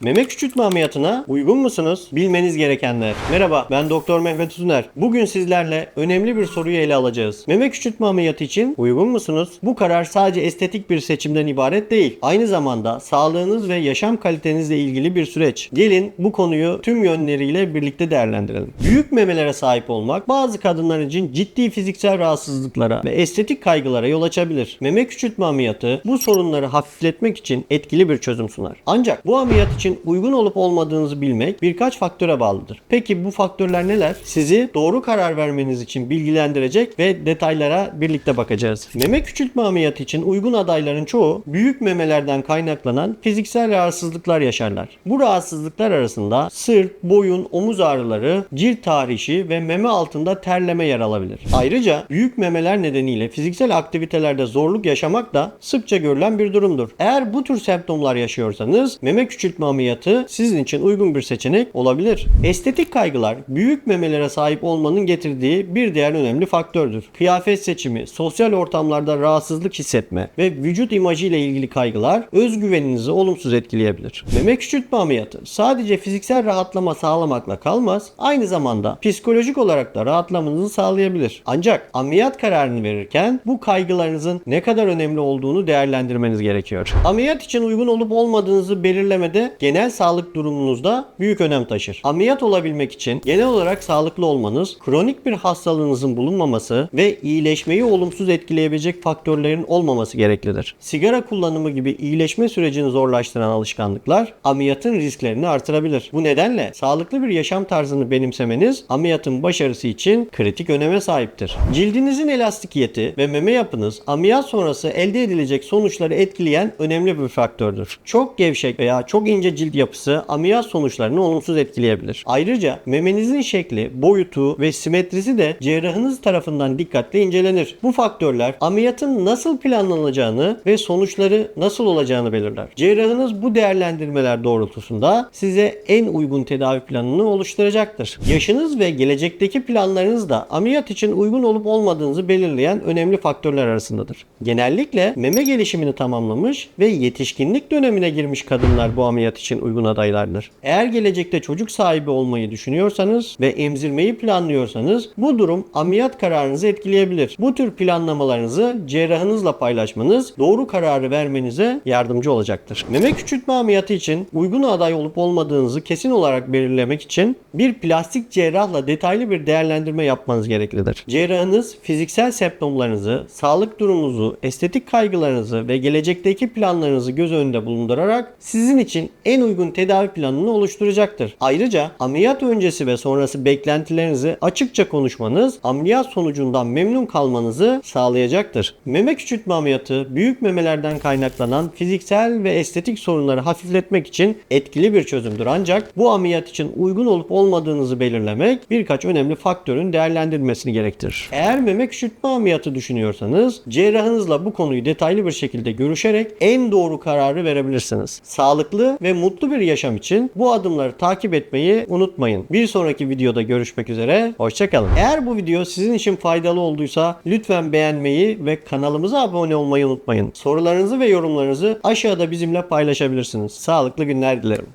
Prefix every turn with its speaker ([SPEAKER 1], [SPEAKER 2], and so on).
[SPEAKER 1] Meme küçültme ameliyatına uygun musunuz? Bilmeniz gerekenler. Merhaba ben Doktor Mehmet Uzuner. Bugün sizlerle önemli bir soruyu ele alacağız. Meme küçültme ameliyatı için uygun musunuz? Bu karar sadece estetik bir seçimden ibaret değil. Aynı zamanda sağlığınız ve yaşam kalitenizle ilgili bir süreç. Gelin bu konuyu tüm yönleriyle birlikte değerlendirelim. Büyük memelere sahip olmak bazı kadınlar için ciddi fiziksel rahatsızlıklara ve estetik kaygılara yol açabilir. Meme küçültme ameliyatı bu sorunları hafifletmek için etkili bir çözüm sunar. Ancak bu ameliyat için uygun olup olmadığınızı bilmek birkaç faktöre bağlıdır. Peki bu faktörler neler? Sizi doğru karar vermeniz için bilgilendirecek ve detaylara birlikte bakacağız. Meme küçültme ameliyatı için uygun adayların çoğu büyük memelerden kaynaklanan fiziksel rahatsızlıklar yaşarlar. Bu rahatsızlıklar arasında sırt, boyun, omuz ağrıları, cilt tahrişi ve meme altında terleme yer alabilir. Ayrıca büyük memeler nedeniyle fiziksel aktivitelerde zorluk yaşamak da sıkça görülen bir durumdur. Eğer bu tür semptomlar yaşıyorsanız meme küçültme ameliyatı sizin için uygun bir seçenek olabilir. Estetik kaygılar büyük memelere sahip olmanın getirdiği bir diğer önemli faktördür. Kıyafet seçimi, sosyal ortamlarda rahatsızlık hissetme ve vücut imajı ile ilgili kaygılar özgüveninizi olumsuz etkileyebilir. Meme küçültme ameliyatı sadece fiziksel rahatlama sağlamakla kalmaz, aynı zamanda psikolojik olarak da rahatlamanızı sağlayabilir. Ancak ameliyat kararını verirken bu kaygılarınızın ne kadar önemli olduğunu değerlendirmeniz gerekiyor. Ameliyat için uygun olup olmadığınızı belirlemede genel sağlık durumunuzda büyük önem taşır. Ameliyat olabilmek için genel olarak sağlıklı olmanız, kronik bir hastalığınızın bulunmaması ve iyileşmeyi olumsuz etkileyebilecek faktörlerin olmaması gereklidir. Sigara kullanımı gibi iyileşme sürecini zorlaştıran alışkanlıklar ameliyatın risklerini artırabilir. Bu nedenle sağlıklı bir yaşam tarzını benimsemeniz ameliyatın başarısı için kritik öneme sahiptir. Cildinizin elastikiyeti ve meme yapınız ameliyat sonrası elde edilecek sonuçları etkileyen önemli bir faktördür. Çok gevşek veya çok ince cilt yapısı ameliyat sonuçlarını olumsuz etkileyebilir. Ayrıca memenizin şekli, boyutu ve simetrisi de cerrahınız tarafından dikkatle incelenir. Bu faktörler ameliyatın nasıl planlanacağını ve sonuçları nasıl olacağını belirler. Cerrahınız bu değerlendirmeler doğrultusunda size en uygun tedavi planını oluşturacaktır. Yaşınız ve gelecekteki planlarınız da ameliyat için uygun olup olmadığınızı belirleyen önemli faktörler arasındadır. Genellikle meme gelişimini tamamlamış ve yetişkinlik dönemine girmiş kadınlar bu ameliyat için uygun adaylardır. Eğer gelecekte çocuk sahibi olmayı düşünüyorsanız ve emzirmeyi planlıyorsanız bu durum ameliyat kararınızı etkileyebilir. Bu tür planlamalarınızı cerrahınızla paylaşmanız doğru kararı vermenize yardımcı olacaktır. Meme küçültme ameliyatı için uygun aday olup olmadığınızı kesin olarak belirlemek için bir plastik cerrahla detaylı bir değerlendirme yapmanız gereklidir. Cerrahınız fiziksel semptomlarınızı, sağlık durumunuzu, estetik kaygılarınızı ve gelecekteki planlarınızı göz önünde bulundurarak sizin için en uygun tedavi planını oluşturacaktır. Ayrıca ameliyat öncesi ve sonrası beklentilerinizi açıkça konuşmanız ameliyat sonucundan memnun kalmanızı sağlayacaktır. Meme küçültme ameliyatı büyük memelerden kaynaklanan fiziksel ve estetik sorunları hafifletmek için etkili bir çözümdür. Ancak bu ameliyat için uygun olup olmadığınızı belirlemek birkaç önemli faktörün değerlendirilmesini gerektirir. Eğer meme küçültme ameliyatı düşünüyorsanız cerrahınızla bu konuyu detaylı bir şekilde görüşerek en doğru kararı verebilirsiniz. Sağlıklı ve mutlu bir yaşam için bu adımları takip etmeyi unutmayın. Bir sonraki videoda görüşmek üzere. Hoşçakalın. Eğer bu video sizin için faydalı olduysa lütfen beğenmeyi ve kanalımıza abone olmayı unutmayın. Sorularınızı ve yorumlarınızı aşağıda bizimle paylaşabilirsiniz. Sağlıklı günler dilerim.